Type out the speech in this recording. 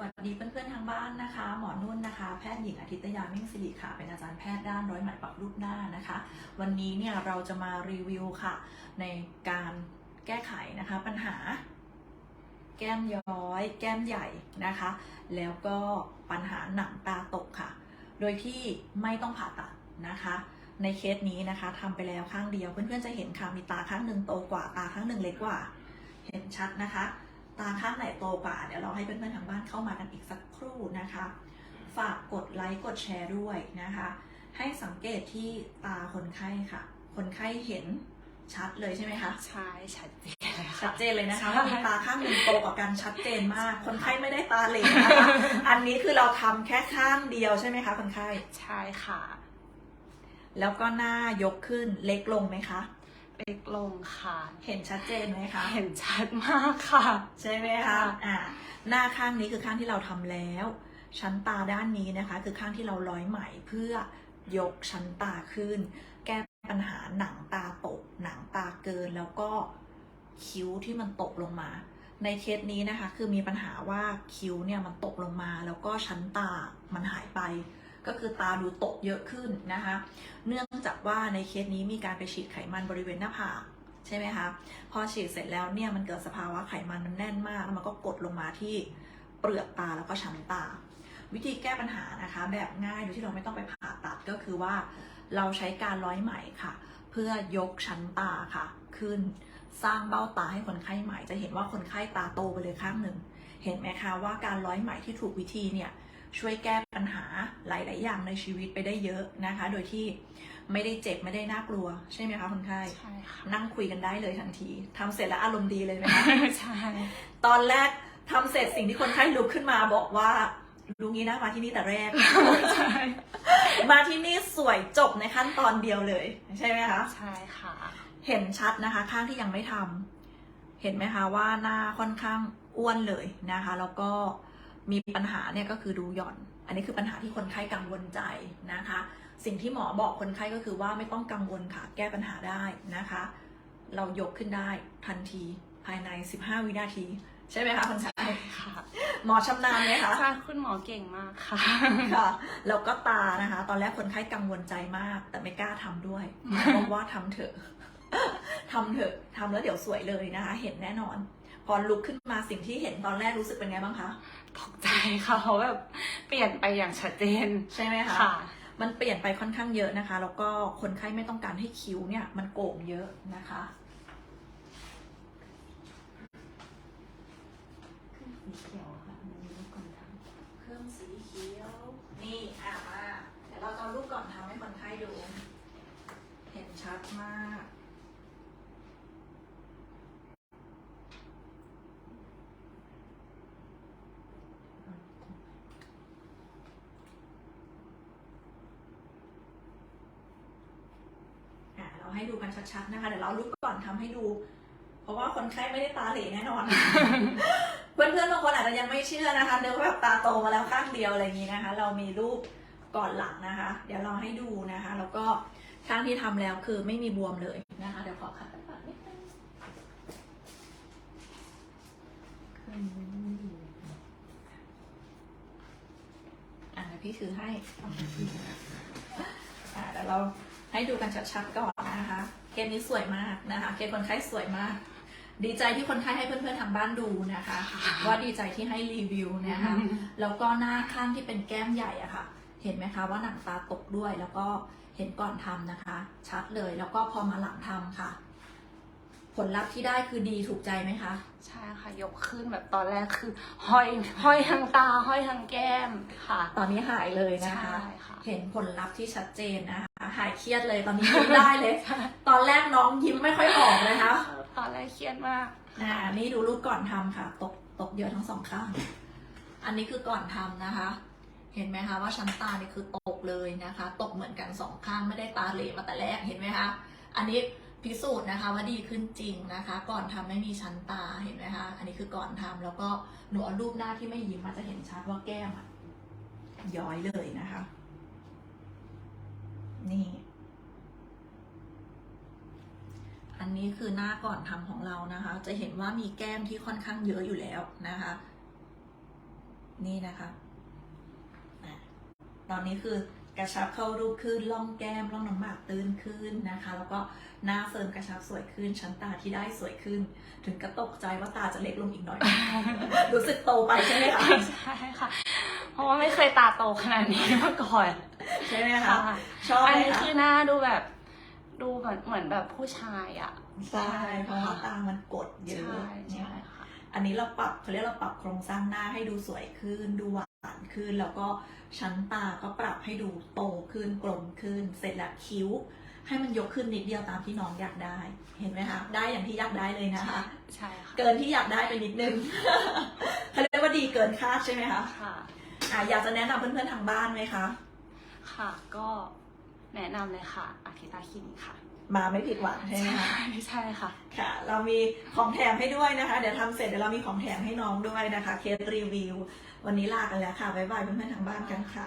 วัสดีเพื่อนๆทางบ้านนะคะ หมอนุ่นนะคะ แพทย์หญิงอาทิตยามิ่งสิริค่ะ เป็นอาจารย์แพทย์ด้านร้อยไหมปรับรูปหน้านะคะ วันนี้เนี่ยเราจะมารีวิวค่ะ ในการแก้ไขนะคะ ปัญหา แก้มย้อย แก้มใหญ่นะคะ แล้วก็ปัญหาหนังตาตกค่ะ โดยที่ไม่ต้องผ่าตัดนะคะ ในเคสนี้นะคะทำไปแล้วข้างเดียวเพื่อนๆจะเห็นค่ะมีตาข้างหนึ่งโตกว่าตาข้างหนึ่งเล็กกว่า เห็นชัดนะคะ ตาข้างไหนโตกว่า เดี๋ยวเราให้เพื่อนๆทางบ้านเข้ามากันอีกสักครู่นะคะ ฝากกดไลค์กดแชร์ด้วยนะคะ ให้สังเกตที่ตาคนไข้ค่ะ คนไข้เห็นชัดเลยใช่ไหมคะ ใช่ชัดเจนเลยชัค่ะดเจนเลยนะคะใช่ว่ามีตาข้างหนึ่งโตกว่ากันชัดเจนมาก คนไข้ไม่ได้ตาเหลวนะคะอันนี้คือเราทำแค่ข้างเดียวใช่ไหมคะคนไข้ ใช่ค่ะ แล้วก็หน้ายกขึ้นเล็กลงไหมคะ เล็กลงค่ะ เห็นชัดเจนไหมคะ เห็นชัดมากค่ะ ใช่ไหมคะค่ะอ่าหน้าข้างนี้คือข้างที่เราทำแล้ว ชั้นตาด้านนี้นะคะ คือข้างที่เราร้อยไหมเพื่อยกชั้นตาขึ้น แก้ปัญหาหนังตาตก หนังตาเกินแล้วก็คิ้วที่มันตกลงมาในเคสนี้นะคะ คือมีปัญหาว่าคิ้วเนี่ยมันตกลงมา แล้วก็ชั้นตามันหายไป ก็คือตาดูตกเยอะขึ้นนะคะ เนื่องจากว่าในเคสนี้มีการไปฉีดไขมันบริเวณหน้าผากใช่ไหมคะ พอฉีดเสร็จแล้วเนี่ยมันเกิดสภาวะไขมันมันแน่นมากแล้วมันก็กดลงมาที่เปลือกตาแล้วก็ชั้นตา วิธีแก้ปัญหานะคะ แบบง่ายโดยที่เราไม่ต้องไปผ่าตัดก็คือว่าเราใช้การร้อยไหมค่ะ เพื่อยกชั้นตาค่ะ ขึ้นสร้างเบ้าตาให้คนไข้ใหม่ จะเห็นว่าคนไข้ตาโตไปเลยข้างหนึ่ง เห็นไหมคะว่าการร้อยไหมที่ถูกวิธีเนี่ย ช่วยแก้ปัญหาหลาย ๆ อย่างในชีวิตไปได้เยอะนะคะ โดยที่ไม่ได้เจ็บไม่ได้น่ากลัว ใช่ไหมคะคนไข้ใช่ค่ะนั่งคุยกันได้เลยทันทีทำเสร็จแล้วอารมณ์ดีเลยไหมคะใช่ตอนแรกทำเสร็จสิ่งที่คนไข้ลุกขึ้นมาบอกว่ารู้งี้นะมาที่นี่แต่แรกใช่มาที่นี่สวยจบในขั้นตอนเดียวเลย ใช่ไหมคะใช่ค่ะ เห็นชัดนะคะ ข้างที่ยังไม่ทำเห็นไหมคะว่าหน้าค่อนข้างอ้วนเลยนะคะ แล้วก็ มีปัญหาเนี่ยก็คือดูหย่อน อันนี้คือปัญหาที่คนไข้กังวลใจนะคะ สิ่งที่หมอบอกคนไข้ก็คือว่าไม่ต้องกังวลค่ะ แก้ปัญหาได้นะคะ เรายกขึ้นได้ทันทีภายใน 15 วินาที ใช่ไหมคะคนไข้ใช่ค่ะ หมอชำนาญไหมคะใช่คุณหมอเก่งมากค่ะค่ะแล้วก็ตานะคะ ตอนแรกคนไข้กังวลใจมาก แต่ไม่กล้าทำด้วยบอกว่าทำเถอะทำเถอะทำแล้วเดี๋ยวสวยเลยนะคะ เห็นแน่นอน พอลุกขึ้นมาสิ่งที่เห็นตอนแรกรู้สึกเป็นไงบ้างคะ ตกใจค่ะเพราะแบบเปลี่ยนไปอย่างชัดเจนใช่ไหมคะค่ะมันเปลี่ยนไปค่อนข้างเยอะนะคะ แล้วก็คนไข้ไม่ต้องการให้คิ้วเนี่ยมันโก่งเยอะนะคะเครื่องสีเขียว นี่อะมาเดี๋ยวเราจะเอารูปก่อนทำให้คนไข้ดู เห็นชัดมาก อะเรา ให้ดูกันชัดๆนะคะเดี๋ยวเราเอารูปก่อนทำให้ดู เพราะว่าคนไข้ไม่ได้ตาเหล่แน่นอน เพื่อนๆบางคนอาจจะยังไม่เชื่อนะคะเดี๋ยวแบบตาโตมาแล้วข้างเดียวอะไรอย่างนี้นะคะ เรามีรูปก่อนหลังนะคะ เดี๋ยวเราให้ดูนะคะ แล้วก็ข้างที่ทำแล้วคือไม่มีบวมเลยนะคะ เดี๋ยวขอขัดปากนิดนึงอะเดี๋ยวพี่ถือให้อะเดี๋ยวเราให้ดูกันชัดๆก่อนนะคะ เคสนี้สวยมากนะคะ เคสคนไข้สวยมาก ดีใจที่คนไข้ให้เพื่อนๆทางบ้านดูนะคะ ว่าดีใจที่ให้รีวิวนะคะ แล้วก็หน้าข้างที่เป็นแก้มใหญ่อะค่ะ เห็นไหมคะว่าหนังตาตกด้วย แล้วก็เห็นก่อนทำนะคะ ชัดเลย แล้วก็พอมาหลังทำค่ะ ผลลัพธ์ที่ได้คือดีถูกใจไหมคะ ใช่ค่ะ ยกขึ้นแบบตอนแรกคือ ห้อยห้อยทั้งตา ห้อยทั้งแก้มค่ะ ตอนนี้หายเลยนะคะใช่ค่ะเห็นผลลัพธ์ที่ชัดเจนนะคะ หายเครียดเลยตอนนี้ยิ้มได้เลย ตอนแรกน้องยิ้มไม่ค่อยออกนะคะตอนแรกเครียดมากอ่านี่ดูรูปก่อนทำค่ะ ตกตกเยอะทั้งสองข้าง อันนี้คือก่อนทำนะคะ เห็นไหมคะว่าชั้นตานี่คือตกเลยนะคะ ตกเหมือนกันสองข้างไม่ได้ตาเหลมาแต่แรกเห็นไหมคะอันนี้พิสูจน์นะคะว่าดีขึ้นจริงนะคะ ก่อนทำไม่มีชั้นตาเห็นไหมคะอันนี้คือก่อนทำแล้วก็หนูเอารูปหน้าที่ไม่ยิ้มมาจะเห็นชัดว่าแก้มอะย้อยเลยนะคะ นี่ อันนี้คือหน้าก่อนทำของเรานะคะ จะเห็นว่ามีแก้มที่ค่อนข้างเยอะอยู่แล้วนะคะ นี่นะคะอะตอนนี้คือกระชับเข้ารูปขึ้นล่องแก้มล่องน้ำหมากตื้นขึ้นนะคะ แล้วก็หน้าเฟิร์มกระชับสวยขึ้น ชั้นตาที่ได้สวยขึ้น ถึงกระตกใจว่าตาจะเล็กลงอีกหน่อย รู้สึกโตไปใช่ไหมคะใช่ค่ะ เพราะว่าไม่เคยตาโตขนาดนี้มาก่อน ใช่ไหมคะค่ะชอบอันไหมนี้คะคือหน้าดูแบบ ดูเหมือนเหมือนแบบผู้ชายอะใช่เพราะว่าตามันกดเยอะใช่ใช่ค่ะอันนี้เราปรับเขาเรียกเราปรับโครงสร้างหน้าให้ดูสวยขึ้นดูหวานขึ้น แล้วก็ชั้นตาก็ปรับให้ดูโตขึ้นกลมขึ้น เสร็จแล้วคิ้ว ให้มันยกขึ้นนิดเดียวตามที่น้องอยากได้ เห็นไหมคะได้อย่างที่อยากได้เลยนะคะใช่ค่ะเกินที่อยากได้ไปนิดนึงเขาเรียกว่าดีเกินคาดใช่ไหมคะค่ะอะอยากจะแนะนำเพื่อนๆทางบ้านไหมคะ ค่ะ ก็แนะนำเลยค่ะอาทิตาคลินิกค่ะ มาไม่ผิดหวังใช่ไหมคะ ใช่ค่ะ ค่ะ เรามีของแถมให้ด้วยนะคะ เดี๋ยวทำเสร็จเดี๋ยวเรามีของแถมให้น้องด้วยนะคะ เคสรีวิว วันนี้ลากันแล้วค่ะ บ๊ายบายเพื่อนๆทางบ้านกันค่ะ